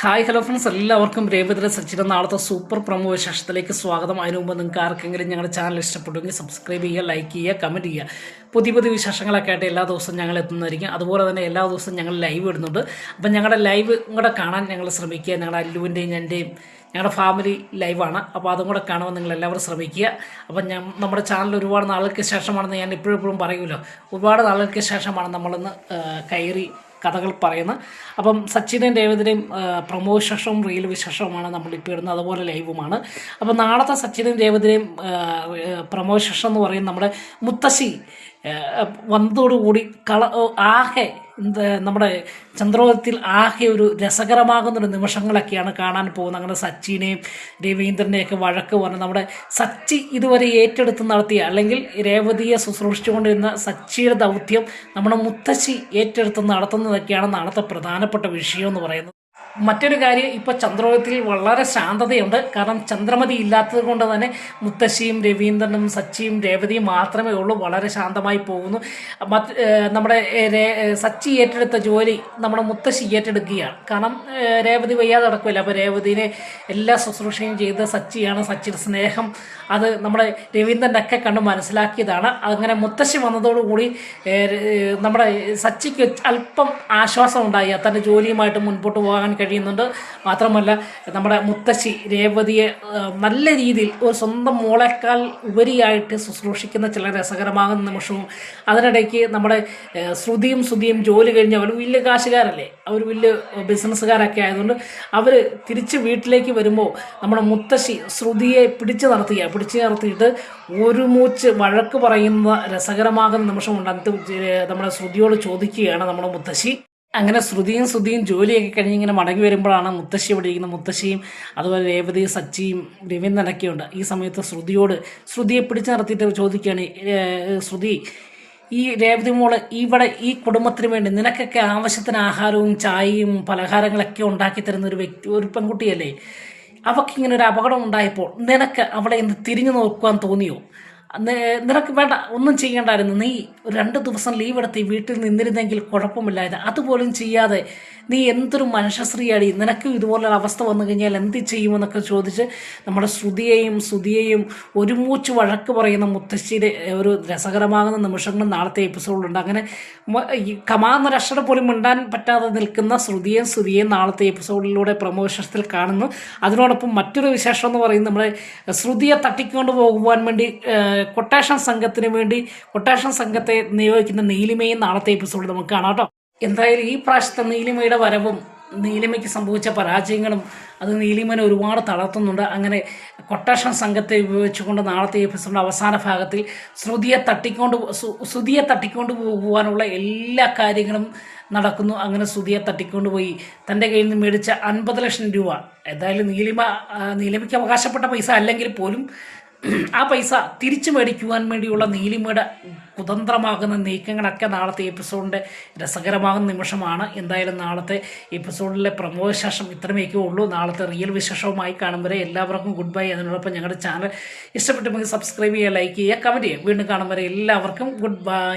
Hi hello friends എല്ലാവർക്കും രേവതിയുടെ സച്ചിന്റെ നാളത്തെ സൂപ്പർ പ്രമോ വിശേഷത്തിലേക്ക് സ്വാഗതം. അതിനു മുമ്പ് നിങ്ങൾക്ക് ആർക്കെങ്കിലും ഞങ്ങളുടെ ചാനൽ ഇഷ്ടപ്പെട്ടുവെങ്കിൽ സബ്സ്ക്രൈബ് ചെയ്യുക ലൈക്ക് ചെയ്യുക കമന്റ് ചെയ്യുക. പുതിയ പുതിയ വിശേഷങ്ങളൊക്കെ ആയിട്ട് എല്ലാ ദിവസവും ഞങ്ങൾ എത്തുന്നതായിരിക്കും. അതുപോലെ തന്നെ എല്ലാ ദിവസവും ഞങ്ങൾ ലൈവ് ഇടുന്നുണ്ട്. അപ്പം ഞങ്ങളുടെ ലൈവ് കൂടെ കാണാൻ ഞങ്ങൾ ശ്രമിക്കുക. ഞങ്ങളുടെ അല്ലുവിന്റെയും എന്റെയും ഞങ്ങളുടെ ഫാമിലി ലൈവാണ് അപ്പോൾ അതും കൂടെ കാണുവാൻ നിങ്ങൾ എല്ലാവരും ശ്രമിക്കുക. അപ്പം ഞാൻ നമ്മുടെ ചാനൽ ഒരുപാട് നാളുകൾക്ക് ശേഷമാണെന്ന് ഞാൻ ഇപ്പോഴും പറയുമല്ലോ. ഒരുപാട് നാളുകൾക്ക് ശേഷമാണ് നമ്മളിന്ന് കയറി കഥകൾ പറയുന്നത് അപ്പം സച്ചിനെയും രേവതിന്റെയും പ്രമോ റീൽ വിശേഷവുമാണ് നമ്മളിപ്പോൾ ഇടുന്നത്. അതുപോലെ ലൈവുമാണ്. അപ്പം നാളത്തെ സച്ചിനെയും രേവതിന്റെയും പ്രമോ എന്ന് പറയുന്നത് നമ്മുടെ മുത്തശ്ശി. വന്നതോടുകൂടി കള ആകെ നമ്മുടെ ചന്ദ്രോദയത്തിൽ ആകെ ഒരു രസകരമാകുന്നൊരു നിമിഷങ്ങളൊക്കെയാണ് കാണാൻ പോകുന്നത്. അങ്ങനെ സച്ചിനെയും രവീന്ദ്രനെയൊക്കെ വഴക്ക് പറഞ്ഞ് നമ്മുടെ സച്ചി ഇതുവരെ ഏറ്റെടുത്ത് നടത്തിയ അല്ലെങ്കിൽ രേവതിയെ ശുശ്രൂഷിച്ചുകൊണ്ടിരുന്ന സച്ചിയുടെ ദൗത്യം നമ്മുടെ മുത്തശ്ശി ഏറ്റെടുത്ത് നടത്തുന്നതൊക്കെയാണ് നാളത്തെ പ്രധാനപ്പെട്ട വിഷയം എന്ന് പറയുന്നത്. മറ്റൊരു കാര്യം ഇപ്പോൾ ചന്ദ്രോദയത്തിൽ വളരെ ശാന്തതയുണ്ട്. കാരണം ചന്ദ്രമതി ഇല്ലാത്തത് കൊണ്ട് തന്നെ മുത്തശ്ശിയും രവീന്ദ്രനും സച്ചിയും രേവതിയും മാത്രമേ ഉള്ളൂ. വളരെ ശാന്തമായി പോകുന്നു. മറ്റ് നമ്മുടെ സച്ചി ഏറ്റെടുത്ത ജോലി നമ്മുടെ മുത്തശ്ശി ഏറ്റെടുക്കുകയാണ്. കാരണം രേവതി വയ്യാതെ നടക്കില്ല അപ്പോൾ രേവതിനെ എല്ലാ ശുശ്രൂഷയും ചെയ്ത് സച്ചിയാണ് സച്ചിയുടെ സ്നേഹം. അത് നമ്മുടെ രവീന്ദ്രന്റെ ഒക്കെ കണ്ട് മനസ്സിലാക്കിയതാണ്. അങ്ങനെ മുത്തശ്ശി വന്നതോടുകൂടി നമ്മുടെ സച്ചിക്ക് അല്പം ആശ്വാസം ഉണ്ടായി തന്റെ ജോലിയുമായിട്ട് മുൻപോട്ട് പോകാൻ കഴിയുന്നുണ്ട്. മാത്രമല്ല നമ്മുടെ മുത്തശ്ശി രേവതിയെ നല്ല രീതിയിൽ ഒരു സ്വന്തം മോളേക്കാൾ ഉപരിയായിട്ട് ശുശ്രൂഷിക്കുന്ന ചില രസകരമാകുന്ന നിമിഷവും അതിനിടയ്ക്ക് നമ്മുടെ ശ്രുതിയും ശ്രുതിയും ജോലി കഴിഞ്ഞ് അവർ വലിയ കാശുകാരല്ലേ? അവർ വലിയ ബിസിനസ്സുകാരൊക്കെ ആയതുകൊണ്ട് അവർ തിരിച്ച് വീട്ടിലേക്ക് വരുമ്പോൾ നമ്മുടെ മുത്തശ്ശി ശ്രുതിയെ പിടിച്ചു നടത്തുക. പിടിച്ചു നിർത്തിയിട്ട് ഒരു മൂച്ച് വഴക്ക് പറയുന്ന രസകരമാകുന്ന നിമിഷമുണ്ട് അത് നമ്മുടെ ശ്രുതിയോട് ചോദിക്കുകയാണ് നമ്മുടെ മുത്തശ്ശി. അങ്ങനെ ശ്രുതിയും ശ്രുതിയും ജോലിയൊക്കെ കഴിഞ്ഞ് ഇങ്ങനെ മടങ്ങി വരുമ്പോഴാണ് മുത്തശ്ശി ഇവിടെ ഇരിക്കുന്ന മുത്തശ്ശിയും അതുപോലെ രേവതി സച്ചിയും രവീന്ദ്രനൊക്കെ ഉണ്ട്. ഈ സമയത്ത് ശ്രുതിയോട് ശ്രുതിയെ പിടിച്ചു നിർത്തിയിട്ട് ചോദിക്കുകയാണ് ശ്രുതി ഈ രേവതി മോൾ ഇവിടെ ഈ കുടുംബത്തിന് വേണ്ടി നിനക്കൊക്കെ ആവശ്യത്തിന് ആഹാരവും ചായയും പലഹാരങ്ങളൊക്കെ ഉണ്ടാക്കി തരുന്ന ഒരു വ്യക്തി ഒരു പെൺകുട്ടിയല്ലേ? അവൾക്ക് ഇങ്ങനെ ഒരു അപകടം ഉണ്ടായപ്പോൾ നിനക്ക് അവളെ ഇന്ന് തിരിഞ്ഞു നോക്കുവാൻ തോന്നിയോ? നിനക്ക് വേണ്ട ഒന്നും ചെയ്യേണ്ടായിരുന്നു. നീ രണ്ട് ദിവസം ലീവ് എടുത്ത് വീട്ടിൽ നിന്നിരുന്നെങ്കിൽ കുഴപ്പമില്ലായിരുന്നു. അതുപോലും ചെയ്യാതെ നീ എന്തൊരു മനുഷ്യശ്രീയാടി? നിനക്കും ഇതുപോലുള്ള അവസ്ഥ വന്നു കഴിഞ്ഞാൽ എന്ത് ചെയ്യുമെന്നൊക്കെ ചോദിച്ച് നമ്മുടെ ശ്രുതിയെയും ശ്രുതിയെയും ഒരുമൂച്ച് വഴക്ക് പറയുന്ന മുത്തശ്ശിയുടെ ഒരു രസകരമാകുന്ന നിമിഷങ്ങൾ നാളത്തെ എപ്പിസോഡിലുണ്ട് അങ്ങനെ മ- ഈ കമാന്ന രക്ഷണ പോലും മിണ്ടാൻ പറ്റാതെ നിൽക്കുന്ന ശ്രുതിയും ശ്രുതിയും നാളത്തെ എപ്പിസോഡിലൂടെ പ്രമോഷത്തിൽ കാണുന്നു. അതിനോടൊപ്പം മറ്റൊരു വിശേഷം എന്ന് പറയുന്നത് നമ്മുടെ ശ്രുതിയെ തട്ടിക്കൊണ്ട് പോകുവാൻ വേണ്ടി കൊട്ടേഷൻ സംഘത്തിന് വേണ്ടി കൊട്ടേഷൻ സംഘത്തെ നിയോഗിക്കുന്ന നീലിമയും നാളത്തെ എപ്പിസോഡിൽ നമുക്ക് കാണാം കേട്ടോ. എന്തായാലും ഈ പ്രാവശ്യത്തെ നീലിമയുടെ വരവും നീലിമയ്ക്ക് സംഭവിച്ച പരാജയങ്ങളും അത് നീലിമനെ ഒരുപാട് തളർത്തുന്നുണ്ട്. അങ്ങനെ കൊട്ടേഷൻ സംഘത്തെ ഉപയോഗിച്ചുകൊണ്ട് നാളത്തെ എപ്പിസോഡിന്റെ അവസാന ഭാഗത്തിൽ ശ്രുതിയെ തട്ടിക്കൊണ്ട് ശ്രുതിയെ തട്ടിക്കൊണ്ട് പോകുവാനുള്ള എല്ലാ കാര്യങ്ങളും നടക്കുന്നു. അങ്ങനെ ശ്രുതിയെ തട്ടിക്കൊണ്ട് പോയി. തന്റെ കയ്യിൽ നിന്ന് മേടിച്ച അൻപത് ലക്ഷം രൂപ. എന്തായാലും നീലിമ നീലിമയ്ക്ക് അവകാശപ്പെട്ട പൈസ അല്ലെങ്കിൽ പോലും ആ പൈസ തിരിച്ചു മേടിക്കുവാൻ വേണ്ടിയുള്ള നീലിമയുടെ കുതന്ത്രമാകുന്ന നീക്കങ്ങളൊക്കെ നാളത്തെ എപ്പിസോഡിന്റെ രസകരമാകുന്ന നിമിഷമാണ്. എന്തായാലും നാളത്തെ എപ്പിസോഡിലെ പ്രമോ ശേഷം ഇത്രമേക്കേ ഉള്ളൂ. നാളത്തെ റിയൽ വിശേഷവുമായി കാണും വരെ എല്ലാവർക്കും ഗുഡ് ബൈ. അതിനോടൊപ്പം ഞങ്ങളുടെ ചാനൽ ഇഷ്ടപ്പെട്ടുമെങ്കിൽ സബ്സ്ക്രൈബ് ചെയ്യുക ലൈക്ക് ചെയ്യുക കമന്റ് ചെയ്യുക. വീണ്ടും കാണും വരെ എല്ലാവർക്കും ഗുഡ് ബൈ.